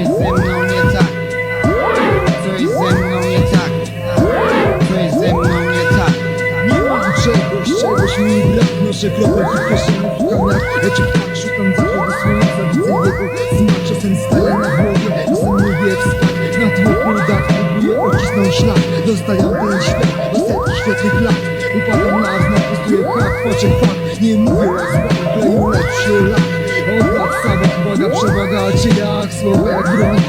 Co jest ze mną nie tak? Co jest ze mną nie tak? Co jest ze mną nie tak? Nie mam czegoś, czegoś mi brak Noszę kropelki w kieszeni, szukam jak Lecz tak szukam zachodu słońca Widzę jego smak, czasem staję na głowie Czasem mówię wstać, na tłoku dach Próbuję ocisnąć szlak, dostaję ten świat Do setki świetnych lat Upadam na znak, testuję hak, poczek fakt Nie mówię o zbawie, kleju lepszy Odlak, sabot, waga, przewaga, czy jak Słowo jak broń,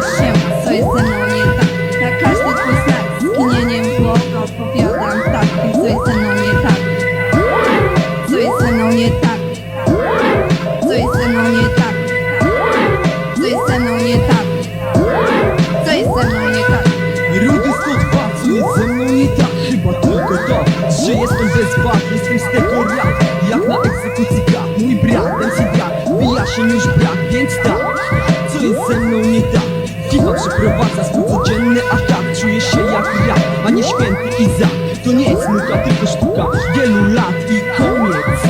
się co jest ze mną nie tak Na każdy twój znak z skinieniem głowy odpowiadam tak co jest ze mną nie tak Co jest ze mną nie tak co jest ze mną nie tak? Co jest ze mną nie tak? Co jest ze mną nie tak? Rudy 102, co jest ze mną nie tak? Chyba tylko to, że jestem bez wad Jestem z tego rap, jak na egzekucji kat Mój brat, MC brak, wyjaśnień już brak Więc tak, święty Izak To nie jest nuta, tylko sztuka wielu lat i koniec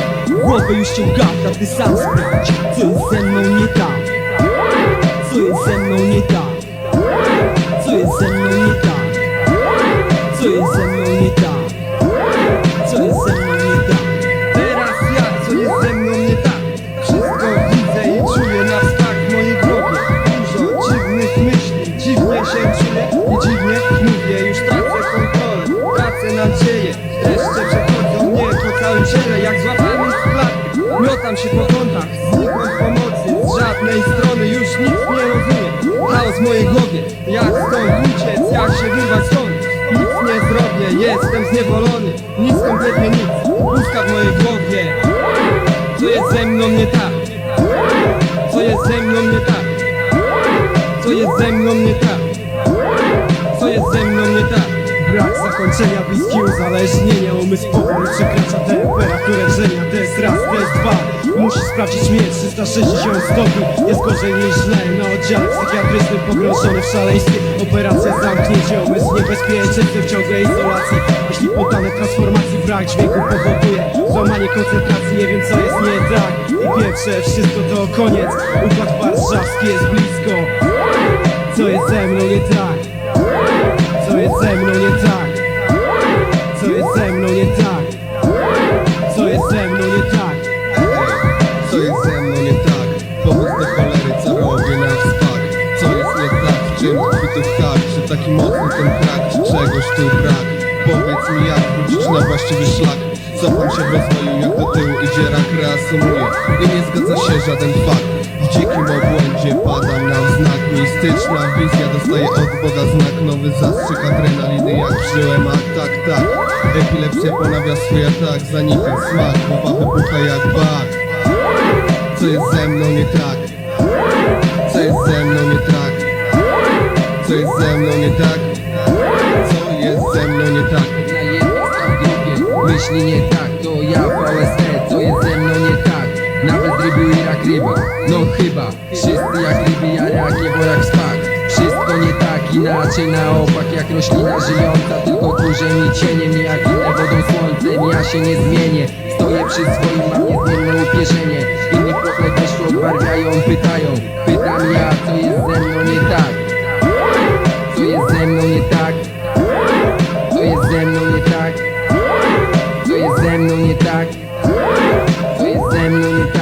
Głowę już cię gada, ty sam sprawdź Co jest ze mną nie tak? Co jest ze mną nie tak? Co jest ze mną nie tak? Miotam się po kątach Znikąd pomocy, z żadnej strony już nic nie rozumiem Chaos w mojej głowie, jak stąd uciec, jak się wyrwać stąd Nic nie zrobię, jestem zniewolony Nic, kompletnie nic, pustka w mojej głowie Co jest ze mną nie tak? Co jest ze mną nie tak? Co jest ze mną nie tak? Co jest ze mną nie tak? Zakończenia, bliski uzależnienia. Umysł powoli przekracza temperaturę wrzenia To jest raz, to jest dwa. Musisz sprawdzić mnie 360 stopni. Jest gorzej niż źle. Na oddziale psychiatrycznym pogrążony w szaleństwie. Operacja zamknięcie Umysł niebezpieczeństwem w ciągłej izolacji. Jeśli poddane transformacji brak dźwięku powoduje Złamanie koncentracji, nie wiem co jest nie tak. I pierwsze, wszystko to koniec. Układ warszawski jest blisko. Co jest ze mną nie tak? Co jest ze mną nie tak? Czegoś tu brak? Powiedz mi jak wrócić na właściwy szlak? Cofam się w rozwoju, jak do tyłu idzie rak reasumuję I nie zgadza się żaden fakt. W dzikim obłędzie padam na znak. Mistyczna wizja dostaje od Boga znak. Nowy zastrzyk adrenaliny jak żyłem, a tak, tak. Epilepsja ponawia swój atak. Zanika smak, głowa wybucha jak bak. Co jest ze mną nie tak? Co jest ze mną nie tak? Co jest ze mną nie tak? Myśli nie tak, to ja VSE Co jest ze mną nie tak. Nawet ryby i rak ryba No chyba. Wszyscy jak ryby, ja jak niebo jak spak Wszystko nie tak, inaczej na opak Jak roślina żyjąca, tylko tchórzem i cieniem Nie jak inne wodą słońcem, ja się nie zmienię Stoję przy swoim, mam niezmienne upierzenie. Innych krople deszczu odbarwiają, pytają tak?